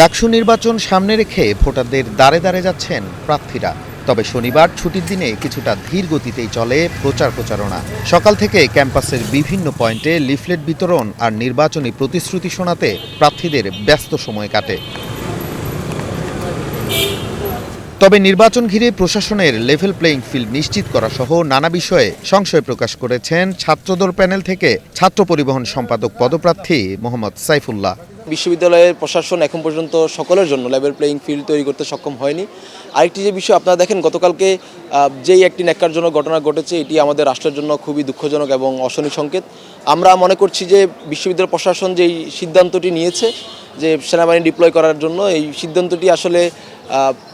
ডাকসু নির্বাচন সামনে রেখে ভোটারদের দাঁড়ে দাঁড়ে যাচ্ছেন প্রার্থীরা। তবে শনিবার ছুটির দিনে কিছুটা ধীর গতিতেই চলে প্রচার প্রচারণা। সকাল থেকে ক্যাম্পাসের বিভিন্ন পয়েন্টে লিফলেট বিতরণ আর নির্বাচনী প্রতিশ্রুতি শোনাতে প্রার্থীদের ব্যস্ত সময় কাটে। তবে নির্বাচন ঘিরে প্রশাসনের লেভেল প্লেইং ফিল্ড নিশ্চিত করা সহ নানা বিষয়ে সংশয় প্রকাশ করেছেন ছাত্রদল প্যানেল থেকে ছাত্র পরিবহন সম্পাদক পদপ্রার্থী মোহাম্মদ সাইফুল্লাহ। বিশ্ববিদ্যালয়ের প্রশাসন এখন পর্যন্ত সকলের জন্য লেভেল প্লেয়িং ফিল্ড তৈরি করতে সক্ষম হয়নি। আরেকটি যে বিষয় আপনারা দেখেন, গতকালকে যেই একটি ন্যাক্কারজনক ঘটনা ঘটেছে, এটি আমাদের রাষ্ট্রের জন্য খুবই দুঃখজনক এবং অশনি সংকেত। আমরা মনে করছি যে বিশ্ববিদ্যালয় প্রশাসন যেই সিদ্ধান্তটি নিয়েছে যে সেনাবাহিনী ডিপ্লয় করার জন্য, এই সিদ্ধান্তটি আসলে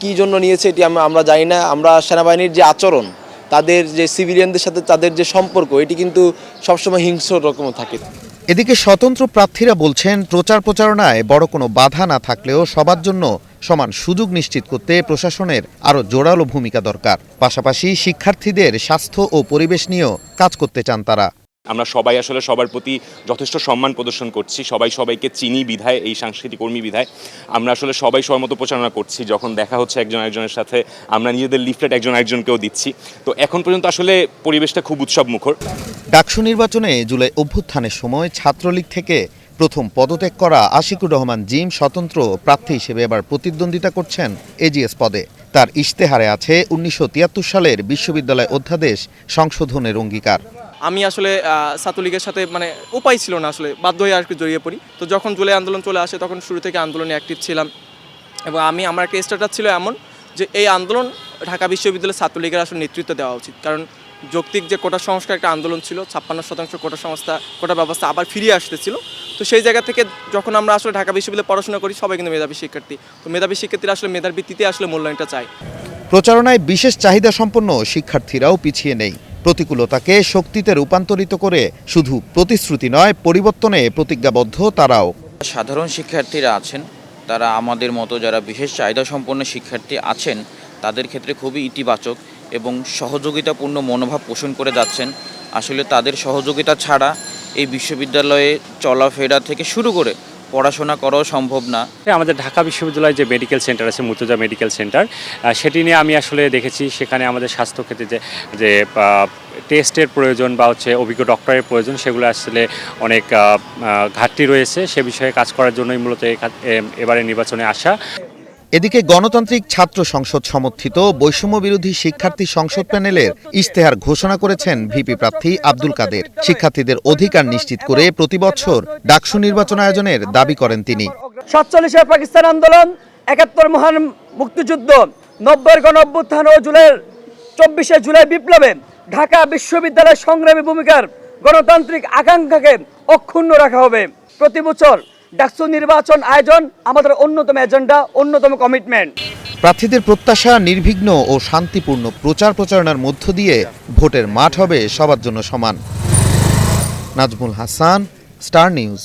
কী জন্য নিয়েছে এটি আমরা জানি না। আমরা সেনাবাহিনীর যে আচরণ, তাদের যে সিভিলিয়ানদের সাথে তাদের যে সম্পর্ক, এটি কিন্তু সবসময় হিংস্র রকম থাকে। এদিকে স্বতন্ত্র প্রার্থীরা বলছেন, প্রচার প্রচারণায় বড় কোনো বাধা না থাকলেও সবার জন্য সমান সুযোগ নিশ্চিত করতে প্রশাসনের আরও জোরালো ভূমিকা দরকার। পাশাপাশি শিক্ষার্থীদের স্বাস্থ্য ও পরিবেশ নিয়েও কাজ করতে চান তারা। আমরা সবাই আসলে সবার প্রতি যথেষ্ট সম্মান প্রদর্শন করছি। সবাই সবাইকে চিনি বিধায়, এই সাংস্কৃতিক কর্মী বিধায়। আমরা আসলে সবাই সবার মতো প্রচারণা করছি। যখন দেখা হচ্ছে একজন একজনের সাথে, আমরা নিজেদের লিফলেট একজন একজনকেও দিচ্ছি। তো এখন পর্যন্ত আসলে পরিবেশটা খুব উৎসব মুখর ডাকসু নির্বাচনে জুলাই অভ্যুত্থানের সময় ছাত্রলীগ থেকে প্রথম পদত্যাগ করা আশিকুর রহমান জিম স্বতন্ত্র প্রার্থী হিসেবে এবার প্রতিদ্বন্দ্বিতা করছেন এজিএস পদে। তার ইশতেহারে আছে উনিশশো তিয়াত্তর সালের বিশ্ববিদ্যালয় অধ্যাদেশ সংশোধনের অঙ্গীকার। আমি আসলে ছাত্রলীগের সাথে মানে উপায় ছিল না আসলে, বাধ্য হয়ে আর কি জড়িয়ে পড়ি। তো যখন জুলাই আন্দোলন চলে আসে, তখন শুরু থেকে আন্দোলনে অ্যাক্টিভ ছিলাম। এবং আমি, আমার একটা স্ট্যাটাস ছিল এমন যে এই আন্দোলন ঢাকা বিশ্ববিদ্যালয়ের ছাত্রলীগের আসলে নেতৃত্ব দেওয়া উচিত। কারণ যৌক্তিক যে কোটা সংস্কার একটা আন্দোলন ছিল, ছাপ্পান্ন শতাংশ কোটা সংস্থা, কোটা ব্যবস্থা আবার ফিরিয়ে আসতেছিল। তো সেই জায়গা থেকে যখন আমরা আসলে ঢাকা বিশ্ববিদ্যালয়ে পড়াশোনা করি, সবাই কিন্তু মেধাবী শিক্ষার্থী। তো মেধাবী শিক্ষার্থীরা আসলে মেধার ভিত্তিতে আসলে মূল্যায়নটা চায়। প্রচারণায় বিশেষ চাহিদা সম্পন্ন শিক্ষার্থীরাও পিছিয়ে নেই। প্রতিকূলতাকে শক্তিতে রূপান্তরিত করে শুধু প্রতিশ্রুতি নয়, পরিবর্তনে প্রতিজ্ঞাবদ্ধ তারাও। সাধারণ শিক্ষার্থীরা আছেন, তারা আমাদের মতো যারা বিশেষ চাহিদা সম্পন্ন শিক্ষার্থী আছেন, তাদের ক্ষেত্রে খুবই ইতিবাচক এবং সহযোগিতাপূর্ণ মনোভাব পোষণ করে যাচ্ছেন। আসলে তাদের সহযোগিতা ছাড়া এই বিশ্ববিদ্যালয়ে চলাফেরা থেকে শুরু করে পড়াশোনা করাও সম্ভব না। আমাদের ঢাকা বিশ্ববিদ্যালয়ে যে মেডিকেল সেন্টার আছে, মুর্তজা মেডিকেল সেন্টার সেটি নিয়ে আমি আসলে দেখেছি, সেখানে আমাদের স্বাস্থ্যক্ষেত্রে যে যে টেস্টের প্রয়োজন বা হচ্ছে অভিজ্ঞ ডক্টরের প্রয়োজন, সেগুলো আসলে অনেক ঘাটতি রয়েছে। সে বিষয়ে কাজ করার জন্যই মূলত এবারে নির্বাচনে আসা। এদিকে গণতান্ত্রিক ছাত্র সংসদ সমর্থিত বৈষম্য বিরোধী শিক্ষার্থী সংসদ প্যানেলের ইশতেহার ঘোষণা করেছেন ভিপি প্রার্থী আব্দুল কাদের। শিক্ষার্থীদের অধিকার নিশ্চিত করে প্রতি বছর ডাকসু নির্বাচন আয়োজনের দাবি করেন তিনি। সাতচল্লিশে পাকিস্তান আন্দোলন, একাত্তর মহান মুক্তিযুদ্ধ নব্বই গণ অভ্যুত্থান ও জুলাই চব্বিশে জুলাই বিপ্লবে ঢাকা বিশ্ববিদ্যালয়ের সংগ্রামী ভূমিকার গণতান্ত্রিক আকাঙ্ক্ষাকে অক্ষুণ্ণ রাখা হবে। প্রতি বছর ডাকসু নির্বাচন আয়োজন আমাদের অন্যতম এজেন্ডা, অন্যতম কমিটমেন্ট প্রার্থীদের প্রত্যাশা, নির্বিঘ্ন ও শান্তিপূর্ণ প্রচার প্রচারণার মধ্য দিয়ে ভোটের মাঠ হবে সবার জন্য সমান। Nazmul Hasan, Star News.